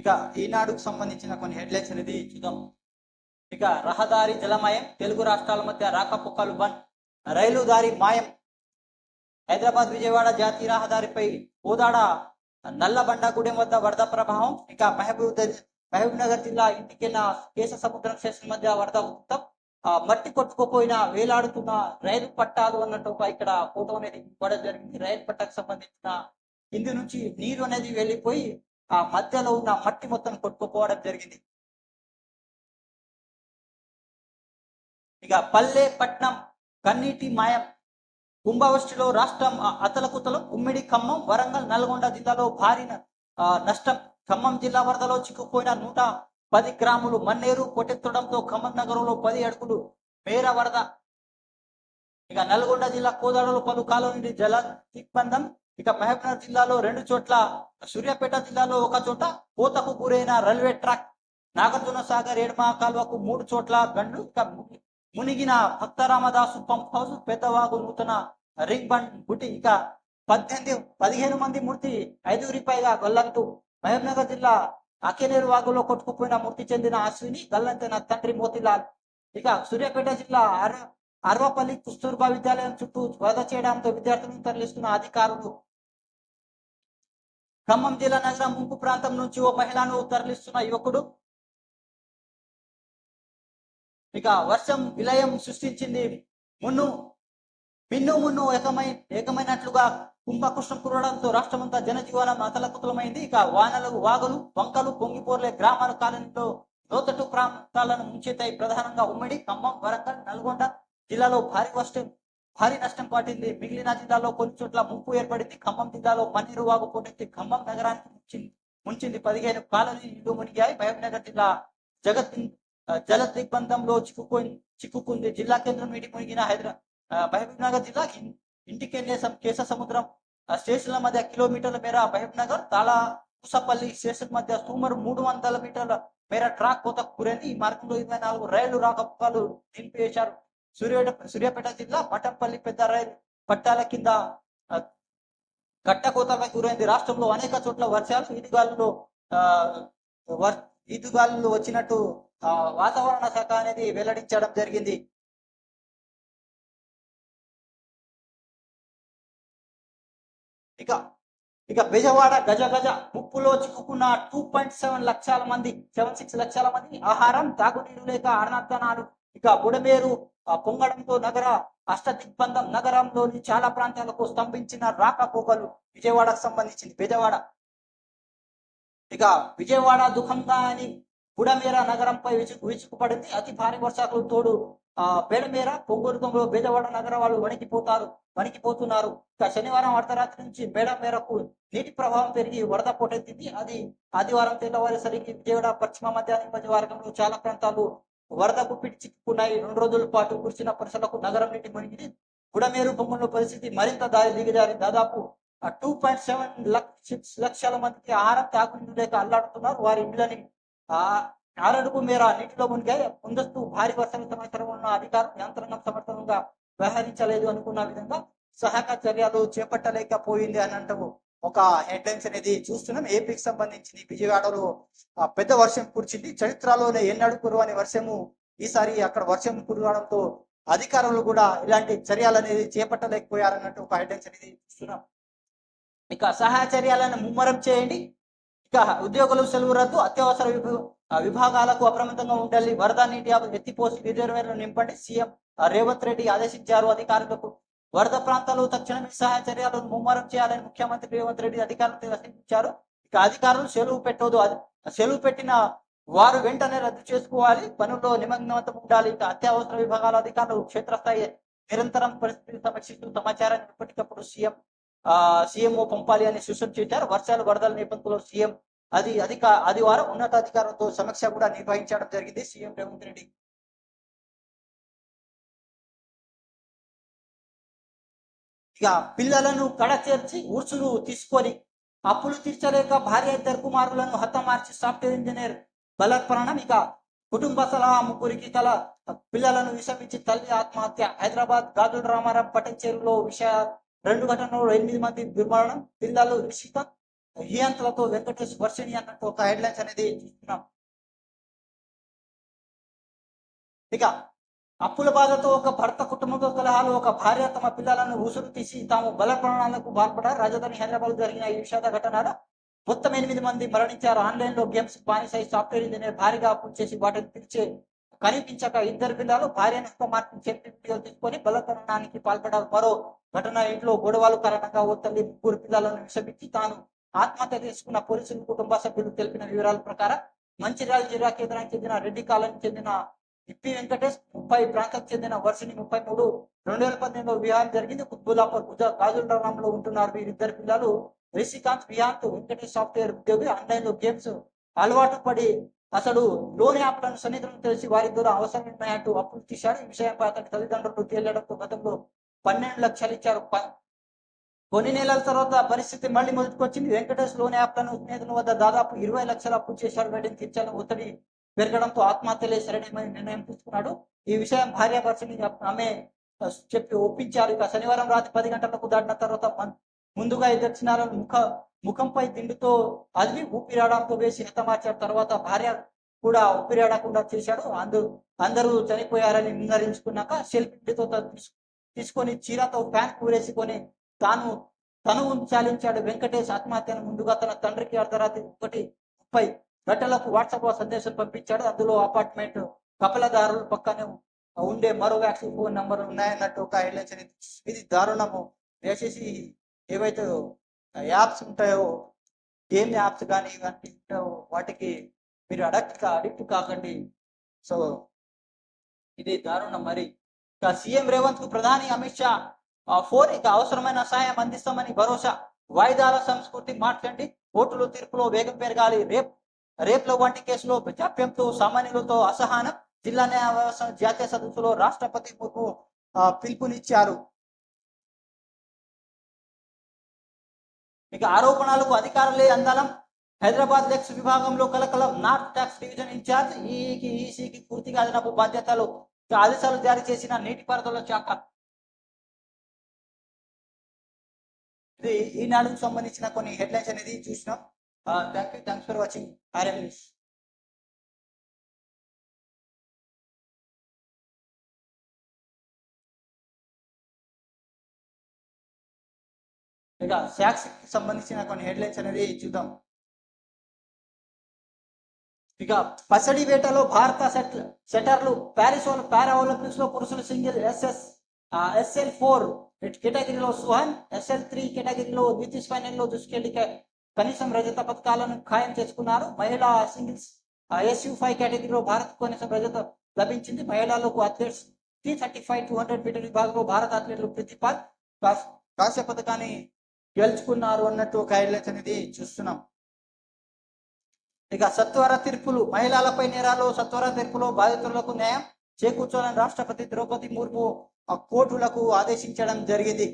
ఇక ఈనాడుకు సంబంధించిన కొన్ని హెడ్లైన్స్ అనేది చూద్దాం. ఇక రహదారి జలమయం తెలుగు రాష్ట్రాల మధ్య రాకపోకలు బంద్ రైలు దారి మాయం. హైదరాబాద్ విజయవాడ జాతీయ రహదారిపై కోదాడ నల్లబండగూడెం వద్ద వరద ప్రభావం. ఇక మహబూబ్ మహబూబ్ నగర్ జిల్లా ఇంటికెళ్ళిన కేశ సముద్రం స్టేషన్ మధ్య వరద ఉత్తం. ఆ మట్టి కొట్టుకుపోయిన వేలాడుతున్న రైలు పట్టాలు అన్నట్టు ఒక ఇక్కడ ఫోటో అనేది ఇవ్వడం జరిగింది. రైలు పట్టాకు సంబంధించిన కింది నుంచి నీరు అనేది వెళ్ళిపోయి ఆ మధ్యలో ఉన్న మట్టి మొత్తం కొట్టుకుపోవడం జరిగింది. ఇక పల్లె పట్నం కన్నీటి మాయం కుంభవృష్టిలో రాష్ట్రం ఆ, అతలకుతలం ఉమ్మిడి ఖమ్మం వరంగల్ నల్గొండ జిల్లాలో భారీ నష్టం. ఖమ్మం జిల్లా వరదలో చిక్కుపోయిన నూట పది గ్రాములు మన్నేరు కొట్టెత్తడంతో ఖమ్మం నగరంలో పది అడుగులు మేర వరద. ఇక నల్గొండ జిల్లా కోదాడలో పలు కాలం జల దిగ్బంధం ఇక మహబూబ్నగర్ జిల్లాలో రెండు చోట్ల సూర్యాపేట జిల్లాలో ఒక చోట కోతకు గురైన రైల్వే ట్రాక్ నాగార్జున సాగర్ ఏడమా కాల్వకు మూడు చోట్ల గండ్లు ఇక మునిగిన భక్తరామదాసు పంప్ హౌస్ పెద్దవాగు నూతన రింగ్ బండ్ గుటి ఇక పద్దెనిమిది పదిహేను మంది మృతి ఐదుగురి పైగా గల్లంతు. మహబూబ్నగర్ జిల్లా అఖిలేరు వాగులో కొట్టుకుపోయిన మృతి చెందిన అశ్విని గల్లంతైన తండ్రి మోతిలాల్. ఇక సూర్యాపేట జిల్లా అర అర్వపల్లి కుస్తూర్బా విద్యాలయం చుట్టూ వరద చేయడంతో విద్యార్థులను తరలిస్తున్న అధికారులు. ఖమ్మం జిల్లా నగరం ముంపు ప్రాంతం నుంచి ఓ మహిళను తరలిస్తున్న యువకుడు. ఇక వర్షం విలయం సృష్టించింది మున్ను మిన్ను మున్ను ఏకమై ఏకమైనట్లుగా కుంభకృష్ణం కురవడంతో రాష్ట్రమంతా జనజీవనం అతలకుతలమైంది ఇక వానలు వాగులు వంకలు పొంగిపోర్లే గ్రామాల కాలనీలో లోతట్టు ప్రాంతాలను ముంచెత్తాయి ప్రధానంగా ఉమ్మడి ఖమ్మం వరంగల్ నల్గొండ జిల్లాలో భారీ వర్షం భారీ నష్టం పాటింది. మిగిలిన జిల్లాలో కొన్ని చోట్ల ముంపు ఏర్పడింది. ఖమ్మం జిల్లాలో మన్నీరు వాగు పోటెత్తి ఖమ్మం నగరానికి ముంచింది ముంచింది. పదిహేను కాలనీ ఇల్లు మునిగాయి. మహబూబ్నగర్ జిల్లా జగత్ జల దిగ్బంధంలో చిక్కుకొని చిక్కుకుంది. జిల్లా కేంద్రం నీటి మునిగిన హైదరాబాద్ మహబూబ్నగర్ జిల్లా ఇంటికి వెళ్ళే కేశ సముద్రం స్టేషన్ల మధ్య కిలోమీటర్ల మేర మహబూబ్నగర్ తాలా కుసపల్లి స్టేషన్ మధ్య సుమారు మూడు వందల మీటర్ల మేర ట్రాక్ కోత కురైంది ఈ మార్గంలో ఇరవై నాలుగు రైలు రాకపోకలు నిలిపివేశారు. సూర్య సూర్యాపేట జిల్లా మఠంపల్లి పెద్ద పట్టాల కింద ఆ, గురైంది. రాష్ట్రంలో అనేక చోట్ల వర్షాలు ఈదుగాలులో ఈదుగాలులు వచ్చినట్టు వాతావరణ శాఖ అనేది వెల్లడించడం జరిగింది. ఇక ఇక బెజవాడ గజ గజ ముప్పులో చిక్కుకున్న టూ పాయింట్ సెవెన్ లక్షల మంది సెవెన్ సిక్స్ లక్షల మంది ఆహారం తాగునీరు లేక అరణార్థనాలు ఇక బుడమేరు పొంగడంతో నగర అష్టదిగ్బంధం నగరంలోని చాలా ప్రాంతాలకు స్తంభించిన రాకపోకలు విజయవాడకు సంబంధించింది. బెజవాడ ఇక విజయవాడ దుఃఖంగా అని బుడమేర నగరంపై విసుగు విసుగుపడింది అతి భారీ వర్షాలు తోడు ఆ బెడమేర పొంగూరుతంలో బెజవాడ నగర వాళ్ళు వణికిపోతారు వణికిపోతున్నారు. ఇక శనివారం అర్ధరాత్రి నుంచి బేడమేరకు నీటి ప్రవాహం పెరిగి వరద పోటెత్తింది. అది ఆదివారం తెల్లవారేసరికి విజయవాడ పశ్చిమ మధ్య నియోజకవర్గంలో చాలా ప్రాంతాలు వరద గుప్పిటి చిక్కుకున్నాయి రెండు రోజుల పాటు కురిసిన వర్షాలకు నగరం నీటి మునిగింది. గుడమేరు బొమ్మల పరిస్థితి మరింత దారి దిగజారి దాదాపు టూ పాయింట్ సెవెన్ సిక్స్ లక్షల మందికి ఆహారం తాగునీరు లేక అల్లాడుతున్నారు. వారి ఇళ్ళని ఆ ఆరడుగు మేర నీటిలో మునిగాయి. ముందస్తు భారీ వర్షం సమాచారం ఉన్న అధికారం యంత్రాంగం సమర్థంగా వ్యవహరించలేదు అనుకున్న విధంగా సహాయక చర్యలు చేపట్టలేకపోయింది అని అంటూ ఒక హెడ్లైన్స్ అనేది చూస్తున్నాం. ఏపీకి సంబంధించింది విజయవాడలో పెద్ద వర్షం కురిచింది చరిత్రలోనే ఎన్నడూ కురవని వర్షము ఈసారి అక్కడ వర్షం కురవడంతో అధికారులు కూడా ఇలాంటి చర్యలు అనేది చేపట్టలేకపోయారన్నట్టు ఒక హెడ్లైన్స్ అనేది చూస్తున్నాం. ఇక సహాయ చర్యలను ముమ్మరం చేయండి. ఇక ఉద్యోగులు సెలవు రద్దు అత్యవసర విభాగాలకు అప్రమత్తంగా ఉండాలి. వరద నీటి ఎత్తిపోసి రిజర్వేర్లు నింపండి. సీఎం రేవంత్ రెడ్డి ఆదేశించారు అధికారులకు. వరద ప్రాంతాల్లో తక్షణమే సహాయ చర్యలను ముమ్మరం చేయాలని ముఖ్యమంత్రి రేవంత్ రెడ్డి అధికారులతో ఆదేశించారు ఇక అధికారులు సెలవు పెట్టదు సెలవు పెట్టిన వారు వెంటనే రద్దు చేసుకోవాలి. పనుల్లో నిమగ్నవంతం ఉండాలి. ఇక అత్యవసర విభాగాల అధికారులు క్షేత్రస్థాయి నిరంతరం పరిస్థితిని సమీక్షిస్తూ సమాచారాన్ని ఎప్పటికప్పుడు సీఎం ఆ సీఎంఓ పంపాలి అని సూచన చేశారు. వర్షాలు వరదల నేపథ్యంలో సీఎం అది అధిక ఆదివారం ఉన్నతాధికారులతో సమీక్ష కూడా నిర్వహించడం జరిగింది. సీఎం రేవంత్ రెడ్డి ఇక పిల్లలను కడ చేర్చి ఉర్సులు తీసుకొని అప్పులు తీర్చలేక భార్య ఇద్దరు కుమారులను హతమార్చి సాఫ్ట్వేర్ ఇంజనీర్ బలత్ప్రాణం ఇక కుటుంబ సలహా ముగ్గురికి తల పిల్లలను విషమించి తల్లి ఆత్మహత్య. హైదరాబాద్ గాజుల రామారాం పటంచేరులో విషయ రెండు ఘటనలో ఎనిమిది మంది దుర్మరణం పిల్లలు రిషిత హియంతులతో వెంకటేష్ వర్షిణి అన్నట్టు ఒక హెడ్లైన్స్ అనేది చూస్తున్నాం. ఇక అప్పుల బాధతో ఒక భర్త కుటుంబంతో కలహాలు ఒక భార్య తమ పిల్లలను ఊసురు తీసి తాము బలప్రాణాలకు బాల్పడారు రాజధాని హైదరాబాద్ జరిగిన ఈ విషాద ఘటనలో మొత్తం ఎనిమిది మంది మరణించారు. ఆన్లైన్లో గేమ్స్ బానిసై సాఫ్ట్వేర్ ఇంజనీర్ భారీగా అప్పులు చేసి వాటిని పిలిచే కనిపించక ఇద్దరు పిల్లలు భార్యను హుకుమార్తెను చెప్పి వీడియోలు తీసుకొని బలతరణానికి పాల్పడారు మరో ఘటన ఇంట్లో గొడవలు కారణంగా ఓ తల్లి ముగ్గురు పిల్లలను విషమించి తాను ఆత్మహత్య చేసుకున్న పోలీసులు కుటుంబ సభ్యులు తెలిపిన వివరాల ప్రకారం మంచిర్యాల జిల్లా కేంద్రానికి చెందిన రెడ్డి కాలనీకి చెందిన ఇప్పి వెంకటేష్ ముప్పై ప్రాంతానికి చెందిన వర్షిని ముప్పై మూడు. రెండు వేల పద్దెనిమిదిలో వివాహం జరిగింది. కుత్బుల్లాపూర్ గుజ గాజులరామంలో ఉంటున్నారు వీరిద్దరు పిల్లలు. రిషికాంత్ వియాంత్ వెంకటేష్ సాఫ్ట్వేర్ ఉద్యోగి. ఆన్లైన్లో గేమ్స్ అలవాటు పడి అసలు లోన్ యాప్లను సన్నిధులను తెలిసి వారి ద్వారా అవసరం ఉన్నాయంటూ అప్పులు తీశారు. ఈ విషయంపై అతని తల్లిదండ్రులు తేలడంతో గతంలో పన్నెండు లక్షలు ఇచ్చారు. కొన్ని నెలల తర్వాత పరిస్థితి మళ్ళీ మొదటికొచ్చింది. వెంకటేష్ లోన్ యాప్లను స్నేహితుల వద్ద దాదాపు ఇరవై లక్షల అప్పు చేశారు. వీటిని తీర్చాలని ఒత్తిడి పెరగడంతో ఆత్మహత్యలే సరైన నిర్ణయం తీసుకున్నాడు. ఈ విషయం భార్య భర్తని ఆమె చెప్పి ఒప్పించారు. ఇక శనివారం రాత్రి పది గంటలకు దాటిన తర్వాత ముందుగా ఇద్దరు ముఖ ముఖంపై దిండుతో అదివి ఊపిరాడంతో వేసి హతమార్చారు తర్వాత భార్య కూడా ఊపిరాడకుండా చేశాడు. అందు అందరూ చనిపోయారని నిర్ణయించుకున్నాక సెల్ఫీతో తీసుకొని చీరతో ఫ్యాన్ కూరేసుకొని తాను తను చాలించాడు. వెంకటేష్ ఆత్మహత్యను ముందుగా తన తండ్రికి అర్ధరాత్రి ఒకటి ముప్పై గంటలకు వాట్సాప్లో సందేశం పంపించాడు. అందులో అపార్ట్మెంట్ కపలదారుల పక్కనే ఉండే మరో వ్యాక్సిన్ ఫోన్ నంబర్ ఉన్నాయన్నట్టు ఒక హెడ్లైన్స్ అనేది ఇది దారుణము. దయచేసి ఏవైతే యాప్స్ ఉంటాయో గేమ్ యాప్స్ కానీ ఇవన్నీ ఉంటాయో వాటికి మీరు అడక్ట్ అడిక్ట్ కాకండి. సో ఇది దారుణం మరి. ఇక సీఎం రేవంత్కు ప్రధాని అమిత్ షా ఆ, ఫోన్ ఇక అవసరమైన సాయం అందిస్తామని భరోసా. వాయిదాల సంస్కృతి మార్చండి. ఓటులు తీర్పులో వేగం పెరగాలి. రేపు రేప్ల వంటి కేసులో జాప్యంతో సామాన్యులతో అసహనం జిల్లా న్యాయవ్యవస్థ జాతీయ సదస్సులో రాష్ట్రపతి ముర్ము పిలుపునిచ్చారు. ఇక ఆరోపణలకు అధికారులే అందలం. హైదరాబాద్ లెక్స్ విభాగంలో కలకలం నార్త్ ట్యాక్స్ డివిజన్ ఇన్ఛార్జ్ ఈకి ఈసీకి పూర్తిగా అదనపు బాధ్యతలు ఆదేశాలు జారీ చేసిన నీటిపారుదల శాఖ. ఇది ఈనాడుకు సంబంధించిన కొన్ని హెడ్లైన్స్ అనేది చూసినాం. Thank you thanks for watching. R M news ఇక శాక్స్ సంబంధించిన కొన్ని హెడ్లైన్స్ అనేది చూద్దాం. ఇక పసడి వేటలో భారత సెట్ సెటర్లు ప్యారిస్ పారా ఒలింపిక్స్లో పురుషుల సింగిల్ ఎస్ఎస్ ఎస్ఎల్ ఫోర్ కేటగిరీలో సుహన్ ఎస్ఎల్ త్రీ కేటగిరీలో నితీష్ ఫైనల్లో దూసుకెళ్ళి కనీసం రజత పథకాలను ఖాయం చేసుకున్నారు. మహిళా సింగిల్స్ ఎస్యూ ఫైవ్ కేటగిరీలో భారత్ కనీసం రజత లభించింది. మహిళలకు athletes three thirty five two hundred metre విభాగంలో భారత అథ్లెట్లు ప్రతిపాల్ కాశ్య పథకాన్ని గెలుచుకున్నారు అన్నట్టు ఒక హైలైట్స్ అనేది చూస్తున్నాం. ఇక సత్వర తీర్పులు మహిళలపై నేరాలు సత్వర తీర్పులో బాధితులకు న్యాయం చేకూర్చాలని రాష్ట్రపతి ద్రౌపది ముర్ము కోర్టులకు ఆదేశించడం జరిగింది.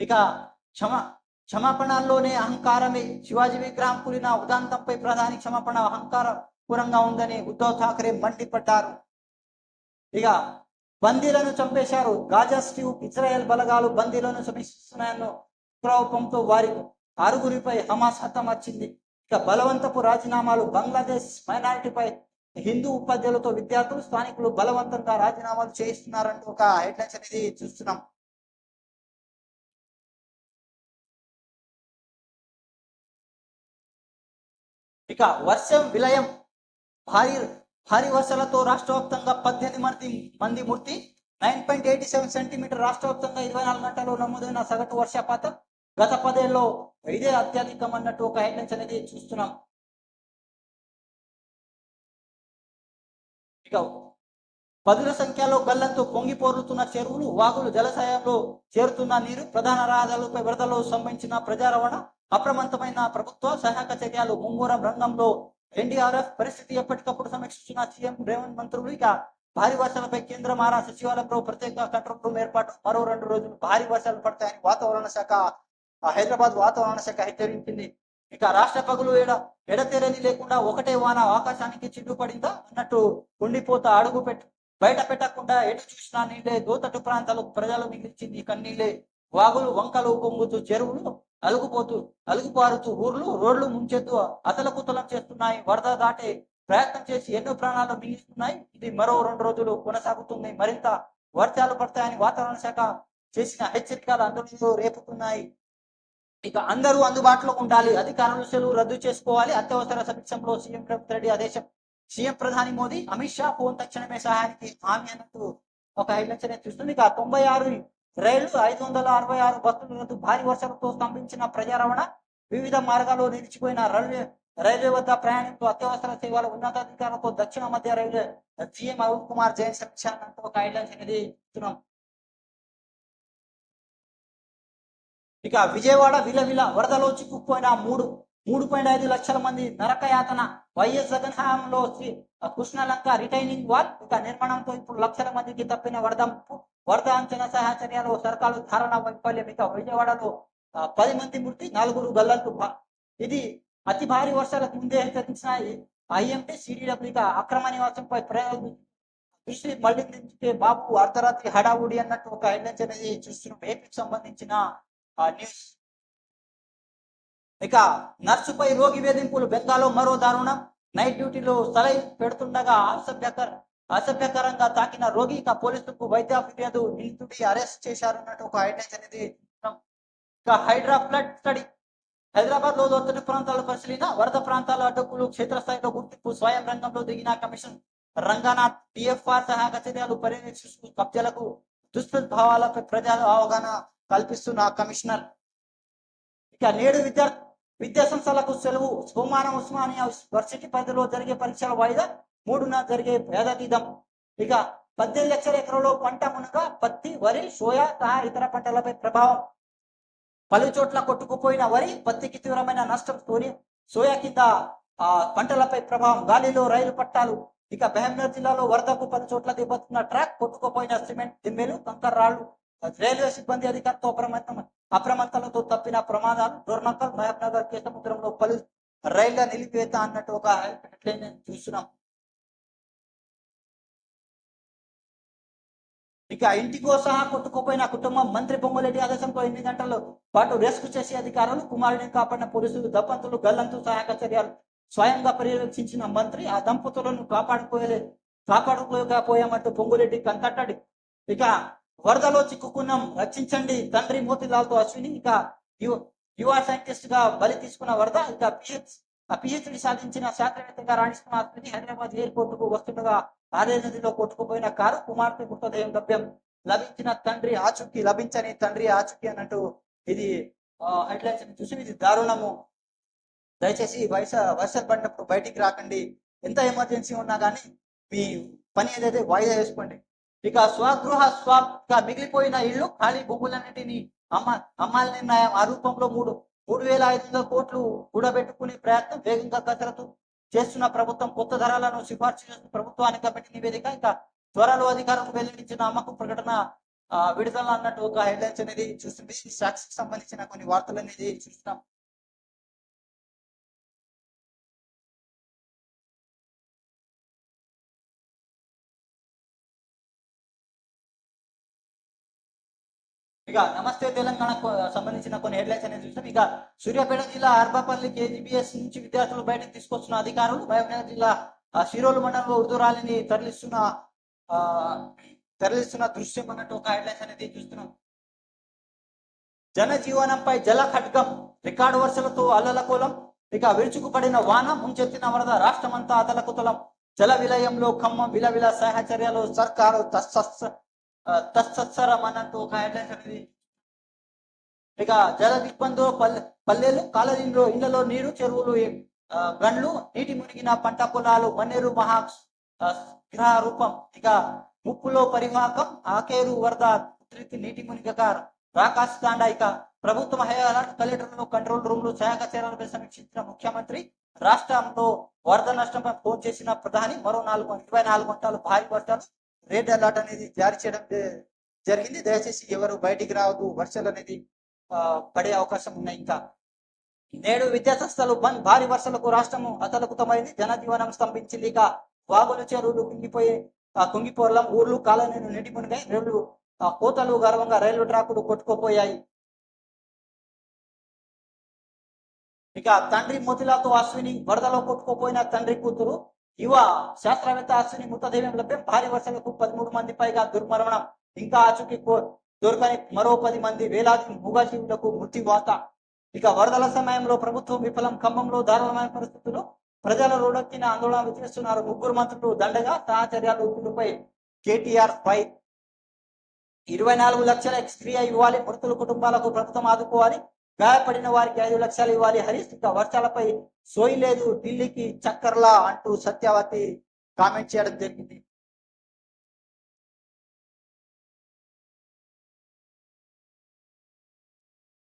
ఇక క్షమ క్షమాపణల్లోనే అహంకారమే. శివాజీ విగ్రహం కూలిన ఉదాంతంపై ప్రధాని క్షమాపణ అహంకారపూరంగా ఉందని ఉద్ధవ్ ఠాకరే మండిపడ్డారు. ఇక బందీలను చంపేశారు. గాజా స్టీవ్ ఇజ్రాయెల్ బలగాలు బందీలను సమీక్షిస్తున్నాయన్న కోపంతో వారి ఆరుగురిపై హమాస్ హతమర్చింది ఇక బలవంతపు రాజీనామాలు బంగ్లాదేశ్ మైనారిటీపై హిందూ ఉపాధ్యాయులతో విద్యార్థులు స్థానికులు బలవంతంగా రాజీనామాలు చేయిస్తున్నారంటూ ఒక హెడ్లైన్స్ అనేది చూస్తున్నాం. ఇక వర్షం విలయం. భారీ భారీ వర్షాలతో రాష్ట్ర వ్యాప్తంగా పద్దెనిమిది మంది మంది మృతి. Nine point eighty seven centimetre రాష్ట్ర వ్యాప్తంగా ఇరవై నాలుగు గంటల్లో నమోదైన సగటు వర్షపాతం. గత పదేళ్ళలో ఇదే అత్యధికం అన్నట్టు ఒక హెడ్లైన్స్ అనేది చూస్తున్నాం. ఇక పదుల సంఖ్యలో గల్లంతో పొంగి పోరుతున్న చెరువులు వాగులు జలాశయంలో చేరుతున్న నీరు ప్రధాన రహదారులపై వరదలు సంబంధించిన ప్రజా రవాణా అప్రమత్తమైన ప్రభుత్వ సహాయక చర్యలు ముంగూరం రంగంలో ఎన్డీఆర్ఎఫ్ పరిస్థితి ఎప్పటికప్పుడు సమీక్షిస్తున్న సీఎం రేవంత్ మంత్రులు ఇక భారీ వర్షాలపై కేంద్ర మారా సచివాలయంలో ప్రత్యేక కంట్రోల్ రూమ్ ఏర్పాటు. మరో రెండు రోజులు భారీ వర్షాలు పడతాయని వాతావరణ శాఖ హైదరాబాద్ వాతావరణ శాఖ హెచ్చరించింది. ఇక రాష్ట్ర పగులు ఎడ ఎడతెరని లేకుండా ఒకటే వాన ఆకాశానికి చిడ్డు పడిందా అన్నట్టు ఉండిపోతా అడుగు పెట్టు బయట పెట్టకుండా ఎటు చూసినా నీళ్ళే దోతట్టు ప్రాంతాలకు ప్రజలు మిగిల్చింది కన్నీళ్ళే. వాగులు వంకలు పొంగుతూ చెరువులు అలుగుపోతూ అలుగుపారుతూ ఊర్లు రోడ్లు ముంచెత్తు అతలకుతలం చేస్తున్నాయి. వరద దాటే ప్రయత్నం చేసి ఎన్నో ప్రాణాలు మిగిలిస్తున్నాయి. ఇది మరో రెండు రోజులు కొనసాగుతుంది. మరింత వర్షాలు పడతాయని వాతావరణ శాఖ చేసిన హెచ్చరికలు అందరూ రేపుతున్నాయి. ఇక అందరూ అందుబాటులో ఉండాలి. అధికారులు సెలవు రద్దు చేసుకోవాలి. అత్యవసర సమీక్షంలో సీఎం రేవంత్ రెడ్డి ఆదేశం. సీఎం ప్రధాని మోదీ అమిత్ షా ఫోన్ తక్షణమే సహాయానికి హామీ అన్నట్టు ఒక హెడ్లైన్స్ అనేది చూస్తుంది. ఇక తొంభై ఆరు రైళ్ళు ఐదు వందల అరవై ఆరు బస్సులు రద్దు భారీ వర్షాలతో స్తంభించిన ప్రజా రవాణా వివిధ మార్గాల్లో నిలిచిపోయిన రైల్వే రైల్వే వద్ద ప్రయాణికులు అత్యవసర సేవల ఉన్నతాధికారులతో దక్షిణ మధ్య రైల్వే సీఎం అరుణ్ కుమార్ జైన్ సమీక్ష అన్నట్టు ఒక అనేది ఇస్తున్నాం. ఇక విజయవాడ విలవిల వరదలో చిక్కుకుపోయిన మూడు మూడు పాయింట్ ఐదు లక్షల మంది నరకయాతన వైఎస్ జగన్హాంలో శ్రీ కృష్ణలంక రిటైనింగ్ వాల్ ఇక నిర్మాణంతో ఇప్పుడు లక్షల మందికి తప్పిన వరదంపు వరద. అంచనా సహాచర్యాలు సర్కారు ధారణ వైఫల్యం ఇక విజయవాడలో పది మంది మృతి నలుగురు గల్లంతు ఇది అతి భారీ వర్షాలకు ముందే హెచ్చరించిన ఐఎంటీ సిడిడబ్ల్యూ ఇక అక్రమ నివాసంపై ప్రయోగం దృష్టి మళ్ళించే బాబు అర్ధరాత్రి హడావుడి అన్నట్టు ఒక హెడ్లైన్స్ అనేది చూస్తున్నాం ఏపీకి సంబంధించిన న్యూస్. ఇక నర్సుపై రోగి వేధింపులు బెంగాల్లో మరో దారుణం. నైట్ డ్యూటీలో సలై పెడుతుండగా అసభ్యకర అసభ్యకరంగా తాకిన రోగి ఇక పోలీసులకు వైద్య ఫిర్యాదు నిందితుడి అరెస్ట్ చేశారు అన్నట్టు ఒక హెడ్లైన్స్ అనేది ఇక హైడ్రా ఫ్లడ్ స్టడీ. హైదరాబాద్లో లోతట్టు ప్రాంతాల పరిశీలన వరద ప్రాంతాల అడ్డకులు క్షేత్రస్థాయిలో గుర్తింపు స్వయం రంగంలో దిగిన కమిషన్ రంగనాథ్ టిఎఫ్ఆర్ సహాయక చర్యలు పర్యవేక్షిస్తూ కబ్జాలకు దుష్ప్రభావాలపై ప్రజల అవగాహన కల్పిస్తున్న కమిషనర్. ఇక నేడు విద్యార్థి విద్యా సంస్థలకు సెలవు సోమవారం ఉస్మానియా వర్సిటీ పరిధిలో జరిగే పరీక్షల వాయిదా మూడున జరిగే భేదతీతం. ఇక పద్దెనిమిది లక్షల ఎకరంలో పంట మునగ పత్తి వరి సోయా సహా ఇతర పంటలపై ప్రభావం. పలు చోట్ల కొట్టుకుపోయిన వరి పత్తికి తీవ్రమైన నష్టం సోని సోయా కింద ఆ పంటలపై ప్రభావం. గాలిలో రైలు పట్టాలు. ఇక బెహంనగర్ జిల్లాలో వరదకు పలు చోట్ల దెబ్బతిన్న ట్రాక్ కొట్టుకుపోయిన సిమెంట్ దిమ్మెలు కంకర రాళ్ళు రైల్వే సిబ్బంది అధికారులతో అప్రమత్తం అప్రమత్తలతో తప్పిన ప్రమాదాలు డోర్నకల్ మహబ్నగర్ కేశముద్రంలో పలు రైళ్ళ నిలిపేత అన్నట్టు ఒక హెడ్లైన్ చూస్తున్నాం. ఇక ఇంటికో సహా కొట్టుకుపోయిన కుటుంబం మంత్రి పొంగులేటి ఆదేశంతో ఎన్ని గంటల పాటు రెస్క్యూ చేసే అధికారులు కుమారుడిని కాపాడిన పోలీసులు దంపతులు గల్లంతు సహాయక చర్యలు స్వయంగా పర్యవేక్షించిన మంత్రి ఆ దంపతులను కాపాడుకోలే కాపాడుకోలేకపోయామంటూ పొంగులెడ్డి కంకట్టడి. ఇక వరదలో చిక్కుకున్నాం రక్షించండి. తండ్రి మోతిలాల్తో అశ్విని ఇక యువ యువ సైంటిస్ట్గా బలి తీసుకున్న వరద ఇక పిహెచ్ పిహెచ్డి సాధించిన శాస్త్రవేత్తగా రాణిస్తున్న అశ్విని హైదరాబాద్ ఎయిర్పోర్ట్కు వస్తుండగా ఆరే నదిలో కొట్టుకుపోయిన కారు కుమార్తె మృతదేహం లభ్యం లభించిన తండ్రి ఆచూకీ లభించని తండ్రి ఆచూకీ అన్నట్టు ఇది హెడ్లైన్స్ చూసి ఇది దారుణము. దయచేసి వయస వర్షాలు పడినప్పుడు బయటికి రాకండి. ఎంత ఎమర్జెన్సీ ఉన్నా కానీ మీ పని ఏదైతే వాయిదా వేసుకోండి. ఇక స్వగృహ స్వ మిగిలిపోయిన ఇళ్ళు ఖాళీ భూములన్నిటిని అమ్మ అమ్మాల నిర్ణయం ఆ రూపంలో మూడు మూడు వేల ఐదు వందల కోట్లు కూడబెట్టుకునే ప్రయత్నం వేగంగా కసరత్తు చేస్తున్న ప్రభుత్వం కొత్త ధరలను సిఫార్సు చేస్తున్న ప్రభుత్వానికి కమిటీ నివేదిక ఇంకా త్వరలో అధికారులకు వెల్లడించిన అమ్మకం ప్రకటన విడుదల అన్నట్టు ఒక హెడ్లైన్స్ అనేది చూస్తుంది సాక్షికి సంబంధించిన కొన్ని వార్తలు అనేది చూస్తున్నాం. ఇక నమస్తే తెలంగాణకు సంబంధించిన కొన్ని హెడ్లైన్స్ అనేది చూస్తాం. ఇక సూర్యాపేట జిల్లా అర్బాపల్లి కేజీబీఎస్ నుంచి విద్యార్థులు బయటకు తీసుకొస్తున్న అధికారులు మహబూబ్నగర్ జిల్లా సిరోలు మండలంలో ఉర్దూ ర్యాలీని తరలిస్తున్న ఆ, తరలిస్తున్న దృశ్యం అన్నట్టు ఒక హెడ్లైన్స్ అనేది చూస్తున్నాం. జనజీవనంపై జల ఖడ్గం రికార్డు వర్షాలతో అల్లలకోలం. ఇక విరుచుకుపడిన వాన ముంచెత్తిన వరద రాష్ట్రమంతా అతలకుతలం. జల విలయంలో ఖమ్మం విలవిల సహచర్యలు సర్కారు తస్సత్స అన్నట్టు ఒక హెడ్లైన్స్ అనేది ఇక జల దిగ్బంధు పల్లె పల్లెలు కాలనీలో ఇళ్ళలో నీరు చెరువులు గండ్లు నీటి మునిగిన పంట పొలాలు మన్నేరు మహా గ్రహ రూపం ఇక ముప్పులో పరివాహకం ఆకేరు వరద ఉధృతి నీటి మునిగక రాకాశకాండ ఇక ప్రభుత్వ హయాల కలెక్టర్లు కంట్రోల్ రూమ్లు సహాయక చర్యలపై సమీక్షించిన ముఖ్యమంత్రి రాష్ట్రంలో వరద నష్టంపై ఫోన్ చేసిన ప్రధాని మరో నాలుగు ఇరవై నాలుగు గంటలు భారీ వర్షాలు రెడ్ అలర్ట్ అనేది జారీ చేయడం జరిగింది. దయచేసి ఎవరు బయటికి రావద్దు. వర్షాలు అనేది పడే అవకాశం ఉన్నాయి ఇంకా. నేడు విద్యా సంస్థలు బంద్ భారీ వర్షాలకు రాష్ట్రము అతలకుతమైంది. జనజీవనం స్తంభించింది ఇక వాగులు చెరువులు కుంగిపోయే కుంగిపోర్లం ఊర్లు కాలనీలు నీటి మునిగాయి రైళ్ళు కోతలు గర్వంగా రైలు ట్రాకులు కొట్టుకుపోయాయి. ఇక తండ్రి మోతిలాతో అశ్విని వరదలో కొట్టుకుపోయిన తండ్రి కూతురు యువ శాస్త్రవేత్త అశ్విని మృతదేహం లభ్యం భారీ వర్షాలకు పదమూడు మంది పైగా దుర్మరణం. ఇంకా ఆచూకీ దొరకని మరో పది మంది వేలాది మూగజీవులకు మృత్యువాత ఇక వరదల సమయంలో ప్రభుత్వం విఫలం ఖమ్మంలో దారుణమైన పరిస్థితులు. ప్రజల రోడ్డెక్కిన ఆందోళన చేస్తున్నారు ముగ్గురు మంత్రులు. దండగా సహచర్యాలు తీరుపై కేటీఆర్ పై ఇరవై నాలుగు లక్షల ఎక్స్ట్రియా ఇవ్వాలి మృతుల కుటుంబాలకు ప్రభుత్వం ఆదుకోవాలి. గాయపడిన వారికి ఐదు లక్షలు ఇవ్వాలి. హరీష్ వర్షాలపై సోయి లేదు. ఢిల్లీకి చక్కర్లా అంటూ సత్యవతి కామెంట్ చేయడం జరిగింది.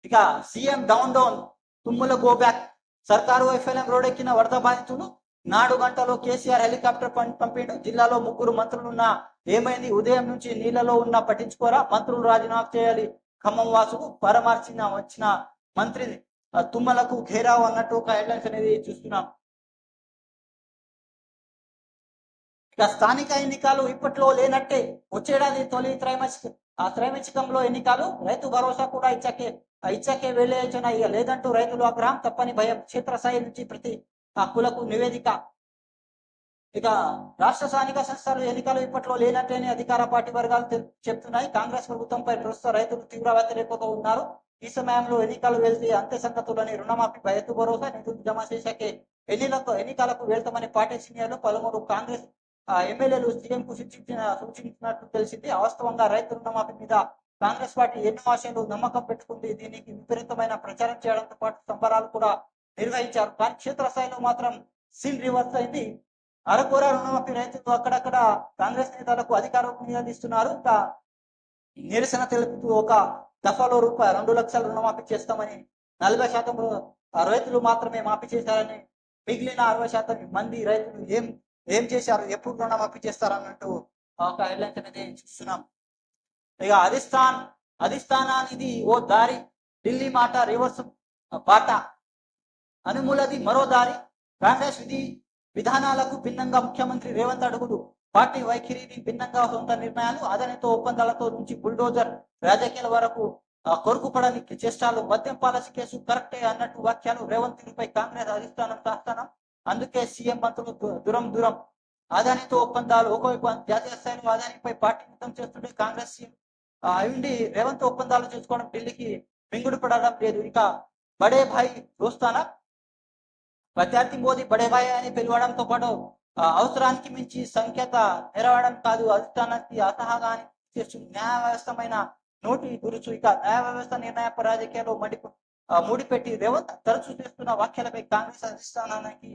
ఇక CM down down Tummala go back. సర్కారు వైఫల్యం రోడెక్కిన వరద బాధితులు నాడు గంటలో కేసీఆర్ హెలికాప్టర్ పం- పంపిండు. జిల్లాలో ముగ్గురు మంత్రులున్న ఏమైంది? ఉదయం నుంచి నీళ్ళలో ఉన్న పట్టించుకోరా? మంత్రులు రాజీనామా చేయాలి. ఖమ్మం వాసుకు పరామర్శించిన వచ్చిన మంత్రి తుమ్మలకు ఘేరావు అన్నట్టు ఒక హెడ్లైన్స్ అనేది చూస్తున్నాం. ఇక స్థానిక ఎన్నికలు ఇప్పట్లో లేనట్టే వచ్చేడాది తొలి త్రైమాసిక. ఆ త్రైమాసికంలో ఎన్నికలు రైతు భరోసా కూడా ఇచ్చాకే ఆ ఇచ్చాకే ఇక లేదంటూ రైతులు ఆగ్రహం తప్పని భయం క్షేత్రస్థాయి నుంచి ప్రతి హక్కులకు నివేదిక. ఇక రాష్ట్ర స్థానిక సంస్థలు ఎన్నికలు ఇప్పట్లో లేనట్టేని అధికార పార్టీ వర్గాలు చెప్తున్నాయి. కాంగ్రెస్ ప్రభుత్వంపై ప్రస్తుత రైతులు తీవ్ర వ్యతిరేకత ఉన్నారు. ఈ సమయంలో ఎన్నికలు వెళ్తే అంతే సంగతులని రుణమాఫీ రైతు భరోసా నిధులు జమ చేశాకే ఎన్నికలకు ఎన్నికలకు వెళ్తామని పార్టీ సీనియర్లు పలువురు కాంగ్రెస్ ఎమ్మెల్యేలు సీఎంకు సూచించిన సూచించినట్టు తెలిసింది వాస్తవంగా రైతు రుణమాఫీ మీద కాంగ్రెస్ పార్టీ ఎన్నో ఆశలు నమ్మకం పెట్టుకుంది దీనికి విపరీతమైన ప్రచారం చేయడంతో పాటు సంబరాలు కూడా నిర్వహించారు కానీ క్షేత్రస్థాయిలో మాత్రం సీన్ రివర్స్ అయింది అరకూర రుణమాఫీ రైతులు అక్కడక్కడ కాంగ్రెస్ నేతలకు అధికారం నిలదీస్తున్నారు ఇంకా నిరసన తెలుపుతూ ఒక దఫాలో రూపాయి రెండు లక్షల రుణమాఫీ చేస్తామని నలభై శాతం రైతులు మాత్రమే మాఫీ చేశారని మిగిలిన అరవై శాతం మంది రైతులు ఏం ఏం చేశారు? ఎప్పుడు రుణమాఫీ చేస్తారన్నట్టు ఒక హెడ్లైన్స్ అనేది చూస్తున్నాం. ఇక అధిష్టాన్ అధిష్టానానిది ఓ దారి ఢిల్లీ మాట రివర్స్ బాట. అనుమూలది మరో దారి. కాంగ్రెస్ విధి విధానాలకు భిన్నంగా ముఖ్యమంత్రి రేవంత్ అడుగులు. పార్టీ వైఖరిని భిన్నంగా సొంత నిర్ణయాలు అదనితో ఒప్పందాలతో నుంచి బుల్డోజర్ రాజకీయాల వరకు ఆ, పడడానికి చేష్టాలు మద్యం పాలసీ కేసు కరెక్టే అన్నట్టు వ్యాఖ్యలు రేవంత్ రెడ్డిపై కాంగ్రెస్ అధిష్టానం శాసనం అందుకే సీఎం మంత్రులు దూరం దూరం. అదానితో ఒప్పందాలు ఒకవైపు జాతీయ స్థాయిలో అదానిపై పార్టీ యుద్ధం చేస్తుంటే కాంగ్రెస్ సీఎం అయ్యుండి రేవంత్ ఒప్పందాలు చేసుకోవడం ఢిల్లీకి మింగుడు పడడం లేదు. ఇక బడే భాయ్ దోస్తానా? ప్రత్యర్థి మోదీ బడే భాయ్ అని పిలవడంతో పాటు అవసరానికి మించి సంఖ్యత నెరవడం కాదు అధిష్టానానికి అసహగానికి న్యాయ వ్యవస్థమైన నోటి గురుచు ఇక న్యాయ వ్యవస్థ నిర్ణయ రాజకీయాలు మడి ముడిపెట్టి రేవంత్ తరచూ చేస్తున్న వ్యాఖ్యలపై కాంగ్రెస్ అధిష్టానానికి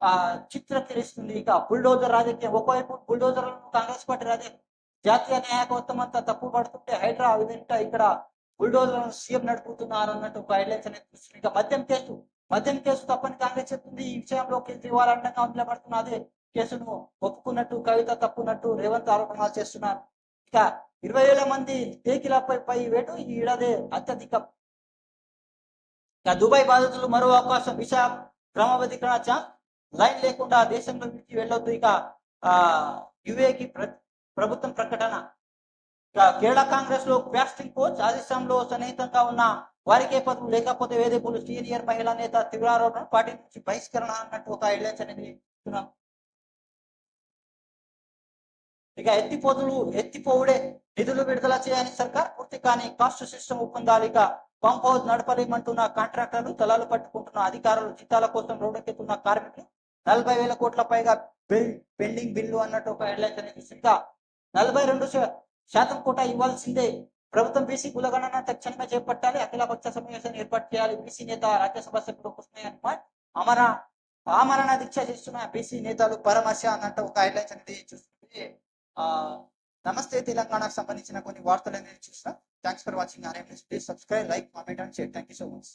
ఆ చిత్రీకరిస్తుంది ఇక బుల్డోజర్ రాజకీయం. ఒకవైపు బుల్డోజర్ కాంగ్రెస్ పార్టీ రాజకీయం జాతీయ న్యాయకత్వం అంతా తప్పు పడుతుంటే హైడ్రా విధంగా ఇక్కడ బుల్డోజర్ సీఎం నడుపుతున్నారు అన్నట్టు ఒక హైడ్లైన్స్ అనేది చూస్తుంది. ఇక మద్యం కేసు మద్యం కేసు తప్పని కాంగ్రెస్ చెప్తుంది. ఈ విషయంలో కేజ్రీవాల్ అండంగా నిలబడుతున్నది కేసును ఒప్పుకున్నట్టు కవిత తప్పున్నట్టు రేవంత్ ఆరోపణలు చేస్తున్నారు. ఇక ఇరవై వేల మంది తేకిలపై పై వేటు ఈ ఏడాది అత్యధికం. ఇక దుబాయ్ బాధితులు మరో అవకాశం విషా క్రమబద్ధీకరణ ఛాన్స్ లైన్ లేకుండా దేశంలో విడిచి వెళ్ళొద్దు. ఇక యుఏకి ప్ర- ప్రభుత్వం ప్రకటన. ఇక కేరళ కాంగ్రెస్లో క్యాస్టింగ్ కోచ్ ఆదేశంలో సన్నిహితంగా ఉన్న వారికే పదవులు లేకపోతే వేదేపులు సీనియర్ మహిళా నేత తీవ్రారోపణ పార్టీ నుంచి బహిష్కరణ అన్నట్టు ఒక హెడ్లైన్స్ అనేది ఇక ఎత్తిపోతులు ఎత్తిపోవుడే నిధులు విడుదల చేయని సర్కార్. పూర్తి కాని కాస్ట్ సిస్టమ్ ఒప్పందాలు ఇక పంప్ హౌస్ నడపలేమంటున్న కాంట్రాక్టర్లు తలాలు పట్టుకుంటున్న అధికారులు జీతాల కోసం రోడ్డెక్కుతున్న కార్మికులు. నలభై వేల కోట్ల పైగా బిల్ పెండింగ్ బిల్లు అన్నట్టు ఒక హెడ్లైన్స్ అనేది ఇంకా నలభై రెండు శాతం కోట ఇవ్వాల్సిందే. ప్రభుత్వం బీసీ కులగణన తక్షణమే చేపట్టాలి. అఖిలపక్ష సమావేశాన్ని ఏర్పాటు చేయాలి. బీసీ నేత రాజ్యసభ సభ్యుడు కృష్ణయ్య అమర ఆమరణ దీక్ష చేస్తున్న బీసీ నేతలు పరామర్శ అన్నట్టు ఒక హెడ్లైన్స్ అనేది చూస్తుంది నమస్తే తెలంగాణకు సంబంధించిన కొన్ని వార్తలు అనేది చూసిన. Thanks for watching R M please subscribe like comment and share thank you so much